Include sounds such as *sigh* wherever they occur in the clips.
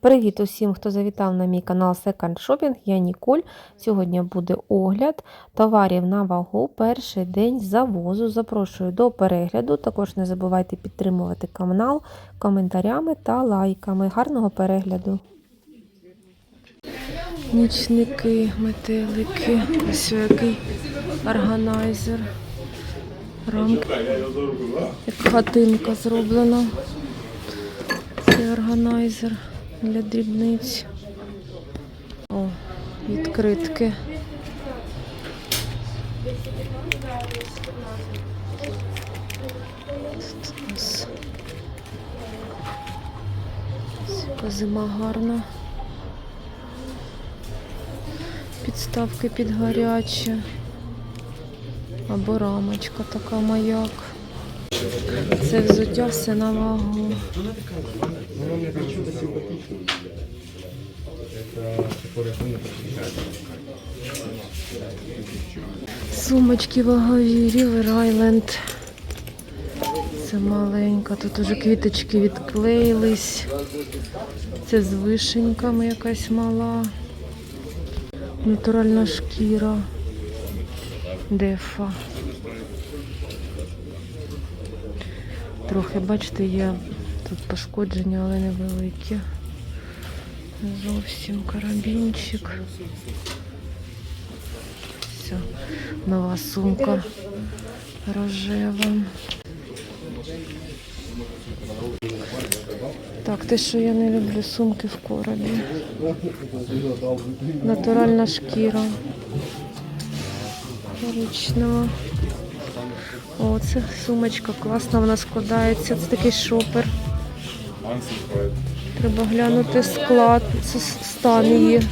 Привіт усім, хто завітав на мій канал Second Shopping. Я Ніколь. Сьогодні буде огляд товарів на вагу. Перший день завозу. Запрошую до перегляду. Також не забувайте підтримувати канал коментарями та лайками. Гарного перегляду. Нічники, метелики, ось який органайзер. Рамка, як хатинка зроблена. Це органайзер для дрібниць. О, відкритки. Тут у нас зима гарна. Підставки під гаряче. Або рамочка така маяк. Це взуття все на вагу. Сумочки вагові, River Island. Це маленька, тут уже квіточки відклеїлись. Це з вишеньками якась мала. Натуральна шкіра. Дефа. Трохи, бачите, є тут пошкодження, але невеликі. Зовсім карабінчик. Все, нова сумка рожева. Так, те, що я не люблю сумки в коробі. Натуральна шкіра. Коричнева. О, це сумочка класна, вона складається. Це такий шопер. Треба глянути склад, стан її.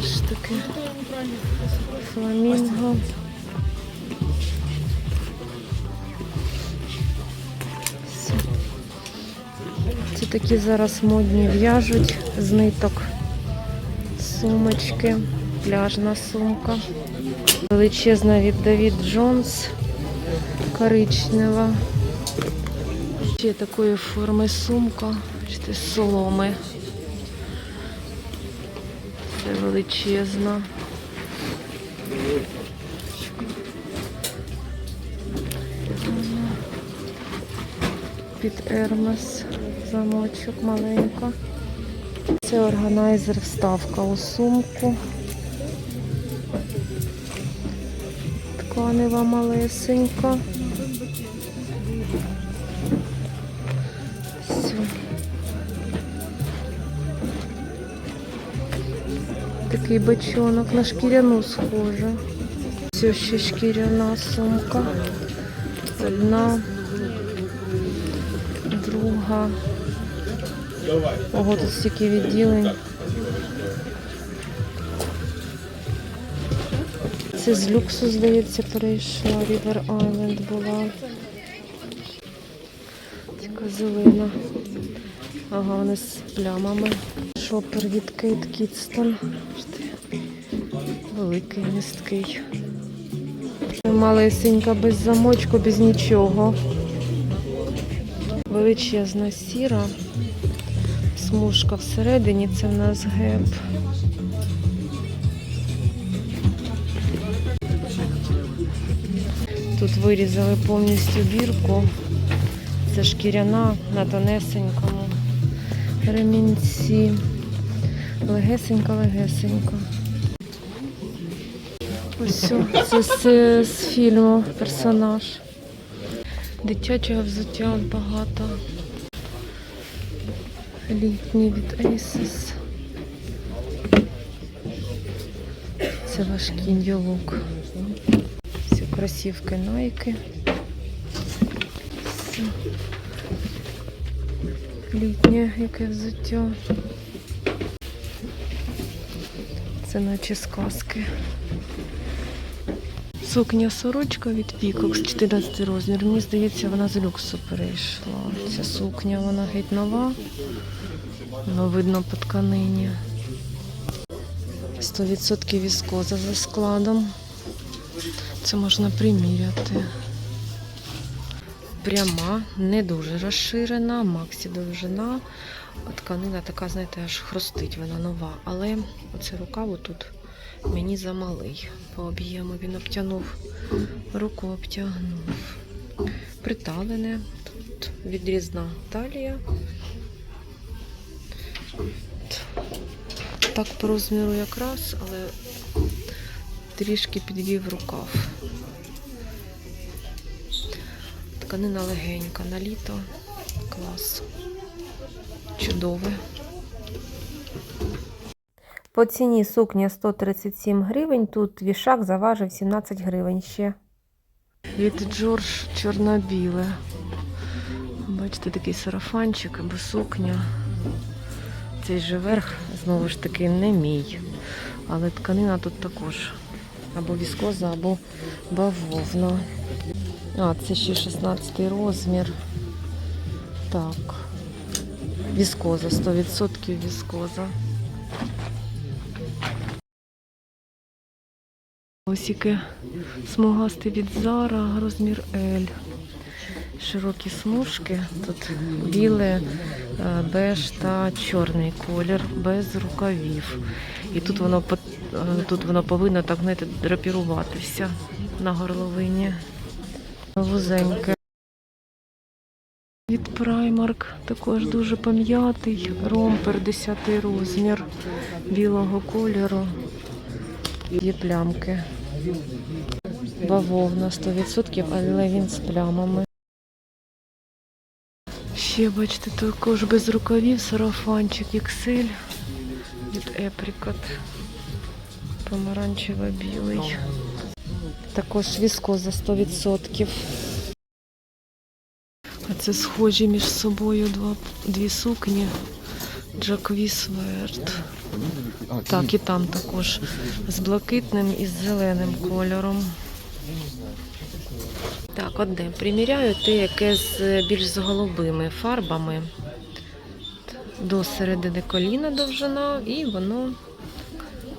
Це ж таке фламінго. Це такі зараз модні в'яжуть з ниток. Сумочки, пляжна сумка. Величезна від Давід Джонс, коричнева. Ще такої форми сумка, бачите, з соломи. Це величезна. Під Ермес замочок маленька. Це органайзер вставка у сумку. Тканева малесенька. Такий бочонок на шкіряну схоже. Все ще шкіряна сумка. Одна, друга. Ого, тут стільки відділень. Це з люксу, здається, перейшла. River Island була. Така зелена. Ага, вони з плямами. Шопер від Кейт Кітстон. Великий, місткий. Малесенька, без замочку, без нічого. Величезна сіра. Смужка всередині, це в нас геп. Тут вирізали повністю бірку. Це шкіряна на тонесенькому ремінці. Легесенька, легесенька. Ось це з, з фільму персонаж. Дитячого взуття багато. Літній від Asus. Це важкий ділок. Всі кросівки Nike. Все. Літнє яке взуття. Це наче сказки. Сукня сорочка від Peacock 14 розмір. Мені здається, вона з люксу перейшла. Ця сукня, вона геть нова. Воно видно по тканині. 100% віскоза за складом. Це можна приміряти. пряма, не дуже розширена, максі довжина. Тканина така, знаєте, аж хрустить, вона нова. Але оце рукав тут мені замалий. По об'єму він обтягнув, руку обтягнув. Приталене, тут відрізна талія. Так по розміру якраз, але трішки підвів рукав. Тканина легенька на літо. Клас. Чудове. По ціні сукня 137 гривень. Тут вішак заважив 17 гривень ще. Від Джордж чорно-біле. Бачите, такий сарафанчик або сукня. Цей же верх, знову ж таки, не мій. Але тканина тут також або віскоза, або бавовна. А, це ще 16 розмір. Так. Віскоза, 100% віскоза. Ось яке смугастий від Зара, розмір L. Широкі смужки. Тут біле, е, беж та чорний колір без рукавів. І тут воно е, тут воно повинно так знаєте, драпіруватися на горловині. Вузеньке. Від Primark також дуже пам'ятий. Ромпер 10 розмір білого кольору. Є плямки. Бавовна 100%, але він з плямами. Ще, бачите, також без рукавів сарафанчик XL від Apricot. Помаранчево-білий. Також віскоза 100%. А це схожі між собою два, дві сукні. Джаквіс Верт. Так, і там також з блакитним і з зеленим кольором. Так, одне приміряю те, яке з більш з голубими фарбами. До середини коліна довжина, і воно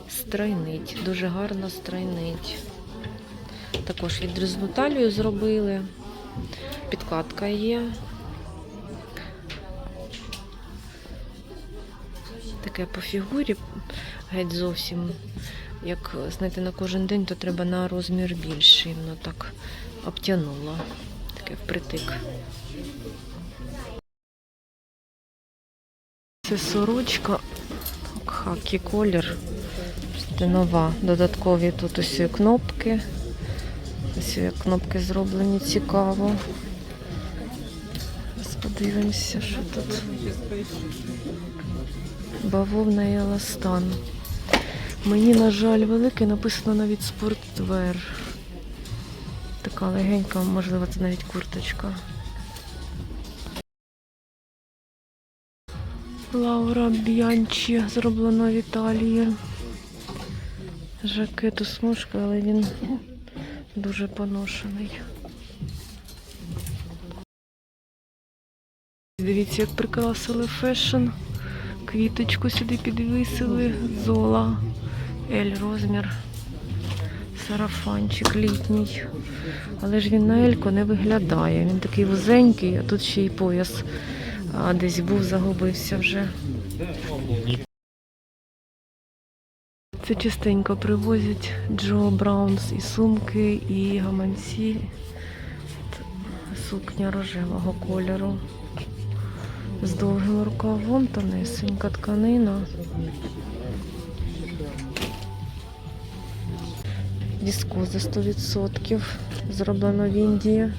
стройнить, дуже гарно стройнить. Також відрізну талію зробили. Підкладка є. Таке по фігурі геть зовсім. Як знаєте, на кожен день, то треба на розмір більший. Воно так обтянуло. Таке впритик. Це сорочка. Хакі колір. Це нова. Додаткові тут ось кнопки. Ось кнопки зроблені цікаво. Зараз подивимося, що тут. Бавовна і еластан. Мені, на жаль, велике написано навіть спортвер. Така легенька, можливо, це навіть курточка. Лаура Б'янчі зроблено в Італії. Жакету смужка, але він дуже поношений. Дивіться, як прикрасили фешн. Квіточку сюди підвисили. Зола. Ель розмір. Сарафанчик літній. Але ж він на Елько не виглядає. Він такий вузенький, а тут ще й пояс. А десь був, загубився вже. Це частенько привозять Джо Браунс і сумки, і гаманці. Сукня рожевого кольору. З довгим рукавом, тонесенька тканина. Віскоза 100%. Зроблено в Індії.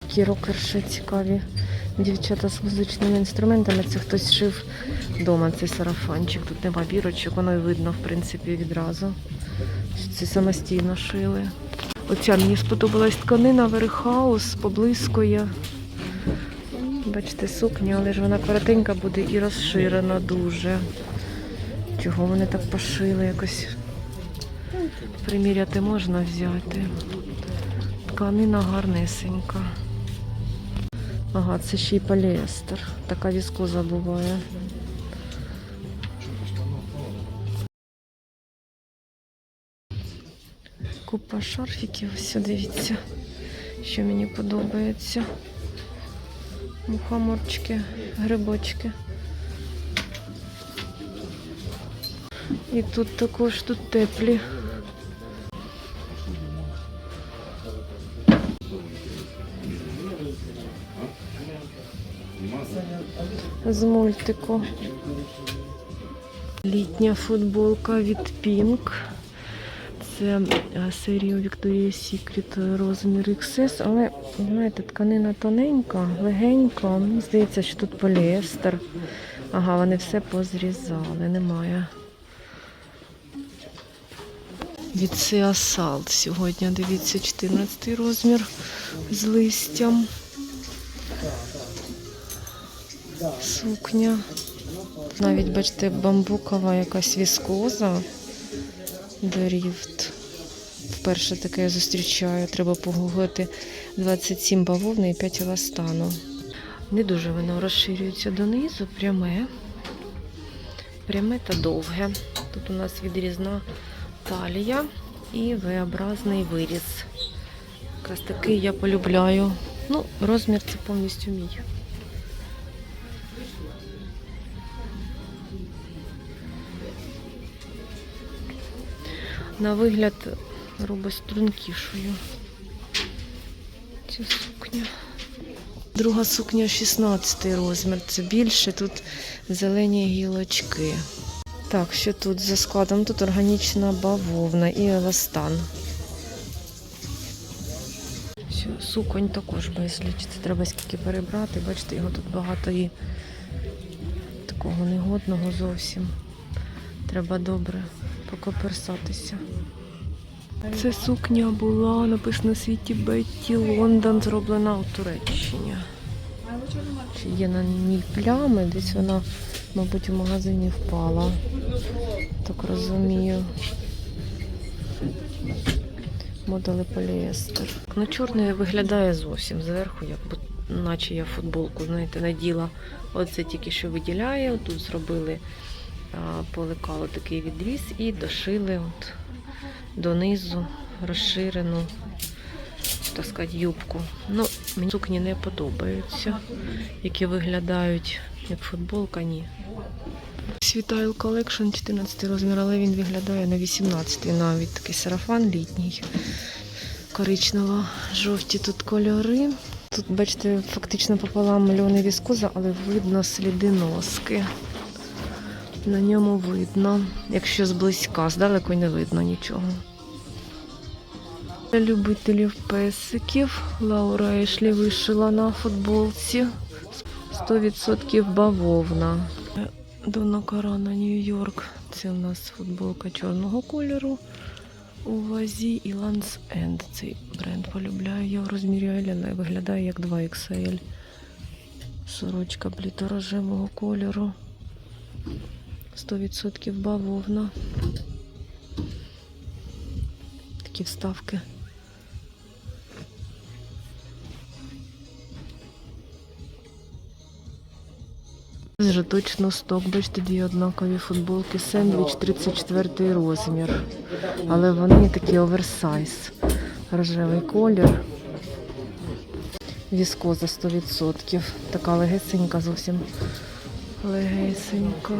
Такі рокерші цікаві. Дівчата з музичними інструментами. Це хтось шив вдома цей сарафанчик. Тут нема бірочок, воно і видно, в принципі, відразу. Це самостійно шили. Оця мені сподобалась тканина Верхаус, поблискує. Бачите, сукня, але ж вона коротенька буде і розширена дуже. Чого вони так пошили якось? Приміряти можна взяти. Тканина гарнесенька. Ага, це ще й поліестер. Така віскоза буває. Купа шарфіків, ось дивіться. що мені подобається. Мухоморчики, грибочки. І тут також тут теплі. З мультику. Літня футболка від Pink. Це е, серія Victoria's Secret розмір XS, але, знаєте, тканина тоненька, легенька. Здається, що тут поліестер. Ага, вони все позрізали, немає. Від Sea сьогодні, дивіться, 14 розмір з листям. Сукня. Навіть, бачите, бамбукова якась віскоза. Доріфт. Вперше таке я зустрічаю. Треба погуглити 27 бавовни і 5 еластану. Не дуже воно розширюється донизу, пряме. Пряме та довге. Тут у нас відрізна талія і V-образний виріз. Якраз такий я полюбляю. Ну, розмір це повністю мій. На вигляд робить стрункішою. Ця сукня. Друга сукня 16 розмір. Це більше, тут зелені гілочки. Так, що тут за складом? Тут органічна бавовна і еластан. Суконь також безліч. Це треба скільки перебрати. Бачите, його тут багато і такого негодного зовсім. Треба добре покоперсатися. Це сукня була написана світі Бетті Лондон, зроблена у Туреччині. Чи є на ній плями? Десь вона, мабуть, в магазині впала. Так розумію. Модели поліестер. Ну, чорний виглядає зовсім зверху, як наче я футболку, знаєте, наділа. Оце тільки що виділяє. Тут зробили, полекало такий відріз і дошили от донизу розширену, так сказати, юбку. Ну, мені сукні не подобаються, які виглядають як футболка, ні. Світайл Collection 14 розмір, але він виглядає на 18 навіть такий сарафан літній. Коричнево-жовті тут кольори. Тут, бачите, фактично пополам мальована віскоза, але видно сліди носки. На ньому видно, якщо зблизька, здалеку не видно нічого. Для любителів песиків Лаура Ешлі вишила на футболці 100% бавовна. Дона Карана Нью-Йорк. Це у нас футболка чорного кольору у вазі і Lands End. Цей бренд полюбляю. Я в розмірі але виглядає як 2XL. Сорочка бліторожевого кольору. 100% бавовна. Такі вставки. Вже точно сток. Бачите, дві однакові футболки. Сендвіч 34 розмір. Але вони такі оверсайз. Рожевий колір. Віскоза 100%. Така легесенька зовсім. Легесенька.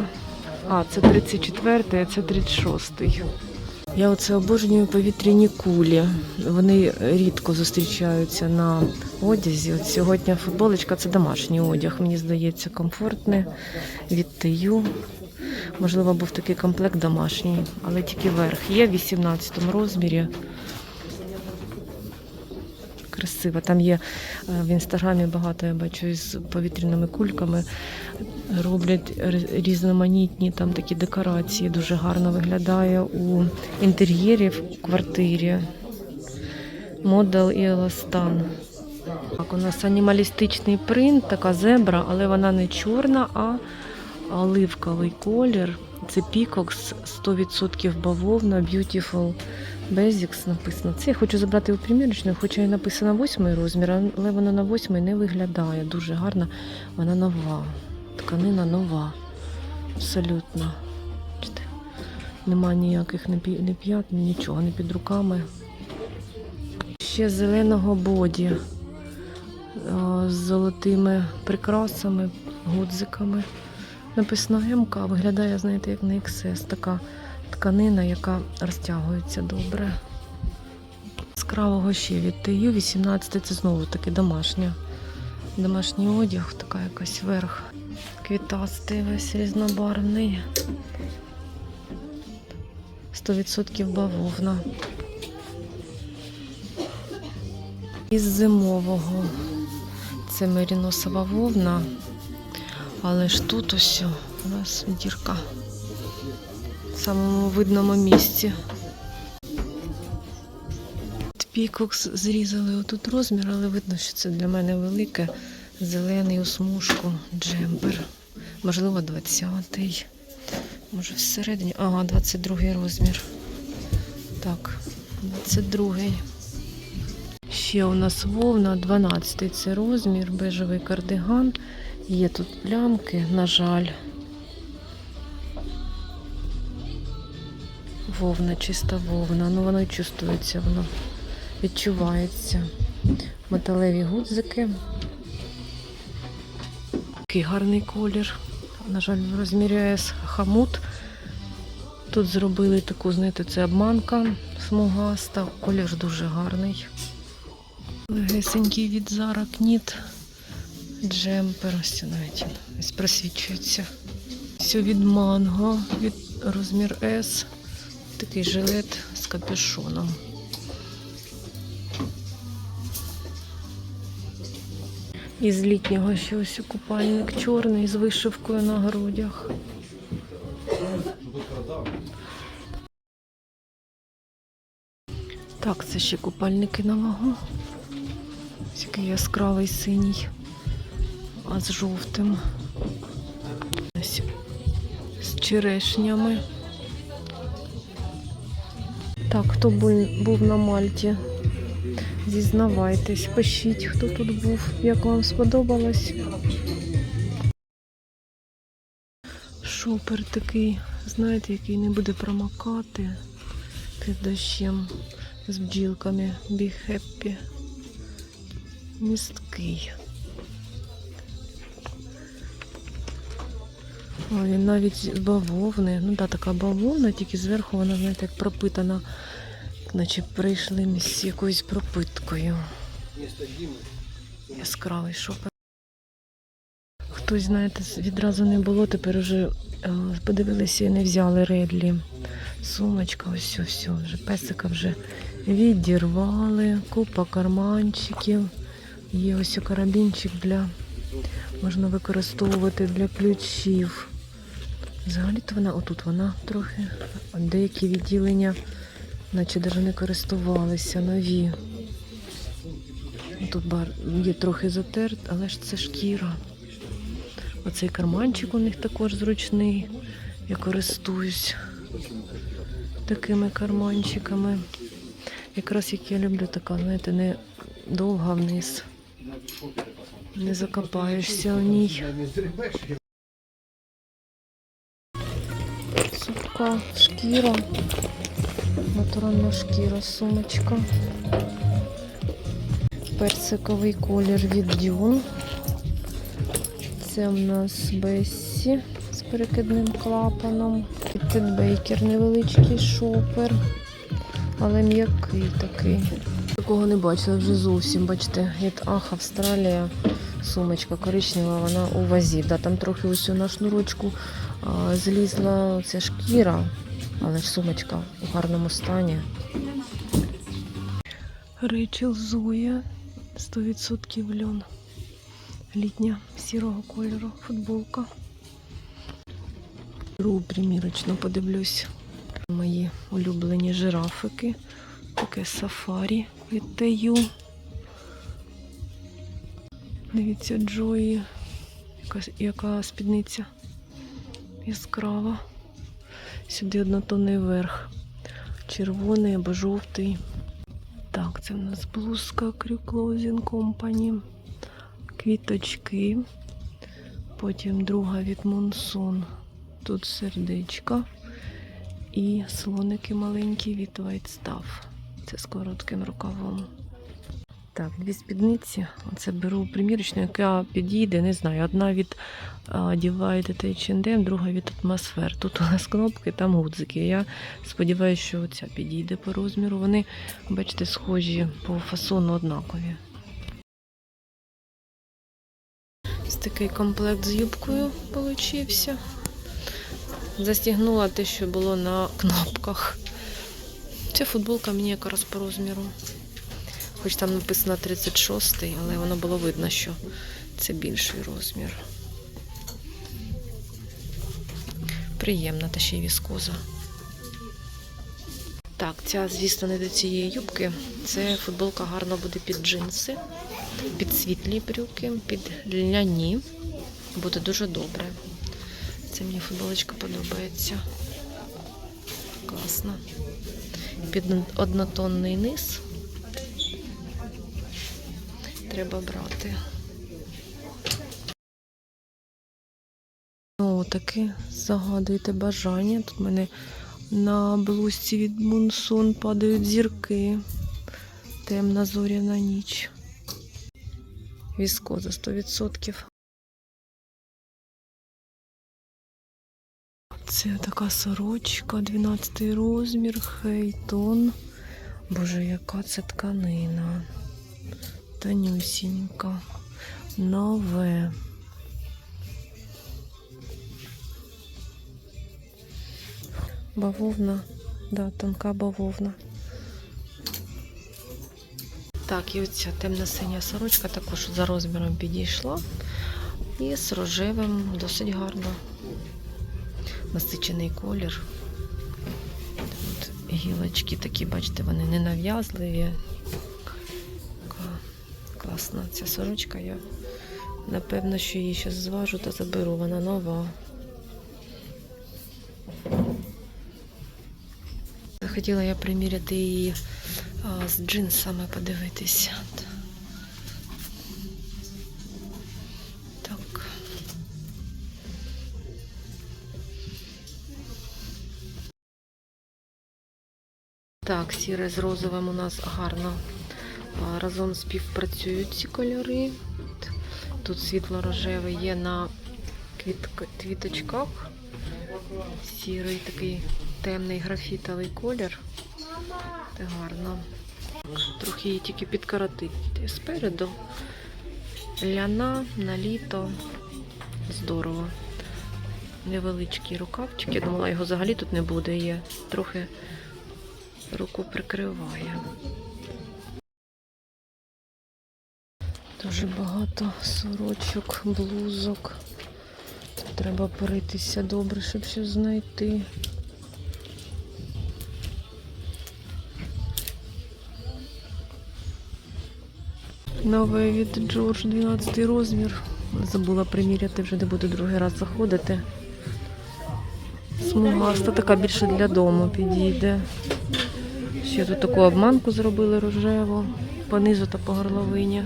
А, це 34, а це 36. Я оце обожнюю повітряні кулі. Вони рідко зустрічаються на одязі. От сьогодні футболочка це домашній одяг. Мені здається, комфортне від тию. Можливо, був такий комплект домашній, але тільки верх. Є в 18 розмірі. Красиво. Там є е, в інстаграмі багато, я бачу, із повітряними кульками. Роблять різноманітні там такі декорації. Дуже гарно виглядає у інтер'єрі в квартирі. Модел і еластан. Так, у нас анімалістичний принт, така зебра, але вона не чорна, а оливковий колір. Це Peacox 100% бавовна, Beautiful Basics написано. Це я хочу забрати у примірочну, хоча і написано 8 розмір, але вона на 8 не виглядає. Дуже гарна. Вона нова. Тканина нова. Абсолютно. Нема ніяких не п'ят, нічого, не під руками. ще зеленого боді з золотими прикрасами, гудзиками. Написано МК, виглядає, знаєте, як на XS. Така тканина, яка розтягується добре. Яскравого ще від TU 18 це знову таки домашня. Домашній одяг, така якась верх. Квітастий весь різнобарвний. 100% бавовна. Із зимового. Це меріносова вовна. Але ж тут ось у нас дірка. В самому видному місці. Пікокс зрізали отут розмір, але видно, що це для мене велике. Зелений у смужку джемпер. Можливо, 20-й. Може всередині. Ага, 22-й розмір. Так, 22-й. Ще у нас вовна, 12-й це розмір, бежевий кардиган. Є тут плямки, на жаль. Вовна, чиста вовна. Ну воно і чувствується, воно відчувається. Металеві гудзики. Такий гарний колір. На жаль, в розмірі хамут. Тут зробили таку, знаєте, це обманка смугаста. Колір дуже гарний. Легесенький від Zara Кніт. Джемпер. Ось навіть ось просвічується. Все від манго, від розмір S. Такий жилет з капюшоном. Із літнього ще ось купальник чорний з вишивкою на грудях. Так, це ще купальники на вагу. Який яскравий синій, а з жовтим. З черешнями. Так, хто був на Мальті? Зізнавайтесь, пишіть, хто тут був, як вам сподобалось. Шопер такий, знаєте, який не буде промокати під дощем з бджілками. Be happy. Місткий. Він навіть з бавовни. Ну так, така бавовна, тільки зверху вона, знаєте, як пропитана, наче прийшли з якоюсь пропиткою. Яскравий шопер. Хтось, знаєте, відразу не було, тепер вже е, подивилися і не взяли редлі. Сумочка, ось все, все, вже песика вже відірвали, купа карманчиків. Є ось карабінчик для можна використовувати для ключів. Взагалі-то вона, отут вона трохи, деякі відділення, наче навіть не користувалися, нові. Тут бар є трохи затерт, але ж це шкіра. Оцей карманчик у них також зручний. Я користуюсь такими карманчиками. Якраз як я люблю така, знаєте, не довга вниз. Не закопаєшся в ній. Сумка, шкіра, натуральна шкіра, сумочка. Персиковий колір від Дюн. Це в нас Бессі з перекидним клапаном. Тед Бейкер невеличкий шопер, але м'який такий. Такого не бачила вже зовсім. Бачите, від Ах, Австралія. Сумочка коричнева, вона у вазі. Да, там трохи ось на шнурочку злізла ця шкіра, але ж сумочка у гарному стані. Рейчел Зоя 100% льон. Літня сірого кольору футболка. Беру примірочно подивлюсь. Мої улюблені жирафики. Таке сафарі від Тею. Дивіться, Джої. Яка, яка спідниця яскрава. Сюди однотонний верх. Червоний або жовтий. Так, це в нас блузка Clothing Company. Квіточки. Потім друга від Монсон. Тут сердечка. І слоники маленькі від White Stuff. Це з коротким рукавом. Так, дві спідниці. Оце беру примірочну, яка підійде, не знаю. Одна від Divide H&M, друга від атмосфер. Тут у нас кнопки, там гудзики. Я сподіваюся, що ця підійде по розміру. Вони, бачите, схожі по фасону однакові. Ось такий комплект з юбкою получився. Застігнула те, що було на кнопках. Ця футболка мені якраз по розміру. Хоч там написано 36, але воно було видно, що це більший розмір. Приємна та ще й віскоза. Так, ця, звісно, не до цієї юбки. Це футболка гарно буде під джинси, під світлі брюки, під ляні. Буде дуже добре. Це мені футболочка подобається. Класно. Під однотонний низ. Треба брати. О, таке загадуйте бажання. Тут в мене на блузці від Мунсон падають зірки. Темна зоряна ніч. Віскоза 100%. Це така сорочка, 12 розмір, хейтон. Боже, яка це тканина. Танюсінька. Нове. Бавовна, да, тонка бавовна. Так, і оця темно-синя сорочка також за розміром підійшла. І з рожевим досить гарно. Насичений колір. Тут гілочки такі, бачите, вони не нав'язливі. Класна ця сорочка. Я напевно, що її зараз зважу та заберу. Вона нова. Захотіла я приміряти її а, з джинсами подивитися. Так. Так, сіре з розовим у нас гарно разом співпрацюють ці кольори. Тут світло-рожевий є на квіточках. Сірий такий темний графітовий колір. Це гарно. Трохи її тільки підкоротити спереду. Ляна на літо. Здорово. Невеличкий рукавчик. Я думала, його взагалі тут не буде. Є трохи руку прикриває. Дуже багато сорочок, блузок. Треба поритися добре, щоб щось знайти. Нове від Джордж 12 розмір. Забула приміряти, вже не буду другий раз заходити. Смугаста така більше для дому підійде. Ще тут таку обманку зробили рожеву, по низу та по горловині.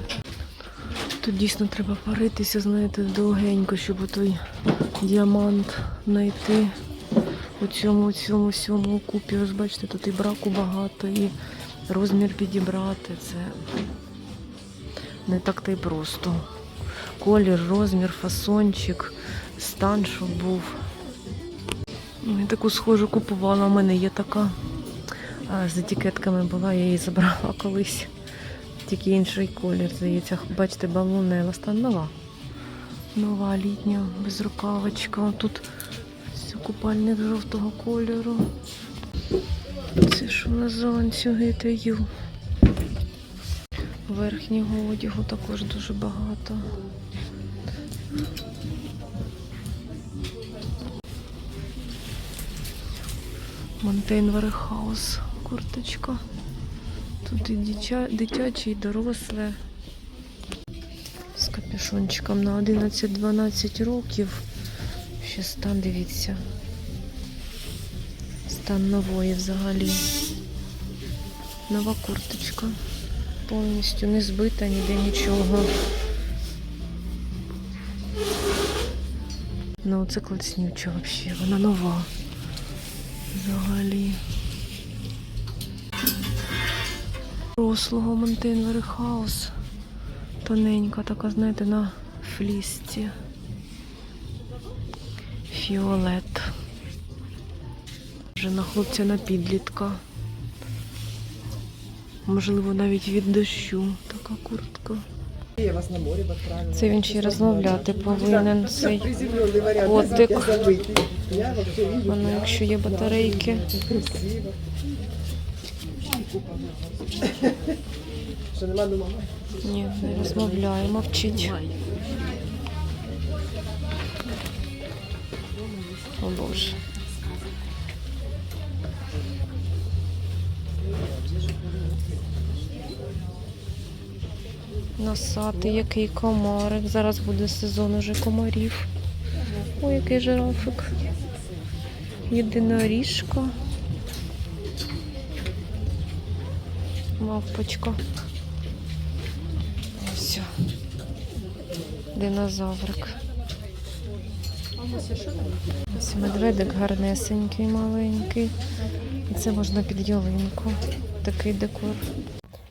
Тут дійсно треба паритися, знаєте, довгенько, щоб той діамант знайти у цьому, цьому всьому купі. Ви ж бачите, тут і браку багато, і розмір підібрати. Це не так та й просто. Колір, розмір, фасончик, стан, щоб був. Я таку схожу купувала, у мене є така. З етикетками була, я її забрала *laughs* колись. Тільки інший колір, здається. Бачите, бавовнева стан нова. Нова літня безрукавочка. Тут купальник жовтого кольору. Це що на ланцюги таю. Верхнього одягу також дуже багато. Монтейн Варехаус, курточка. Тут і дитя, дитяче, і доросле. З капюшончиком на 11-12 років. Ще стан, дивіться. Стан нової взагалі. Нова курточка. Повністю не збита, ніде нічого. Ну, це класнюча взагалі, вона нова. Взагалі. Послугу Монтейн Хаус. Тоненька, така, знаєте, на флісті. Фіолет. Вже на хлопця на підлітка. Можливо, навіть від дощу така куртка. Це він ще й розмовляти повинен цей. Котик. Воно, якщо є батарейки. Що нема дома? Ні, не розмовляє, мовчить. О Боже. Носатий, який комарик. Зараз буде сезон уже комарів. Ой, який жирафик. Єдиноріжка. Мавпочка. Все. Динозаврик. Ось медведик гарнесенький, маленький. І це можна під ялинку. Такий декор.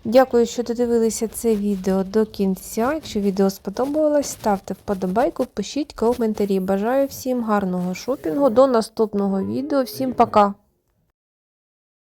Дякую, що додивилися це відео до кінця. Якщо відео сподобалось, ставте вподобайку, пишіть коментарі. Бажаю всім гарного шопінгу. До наступного відео. Всім пока!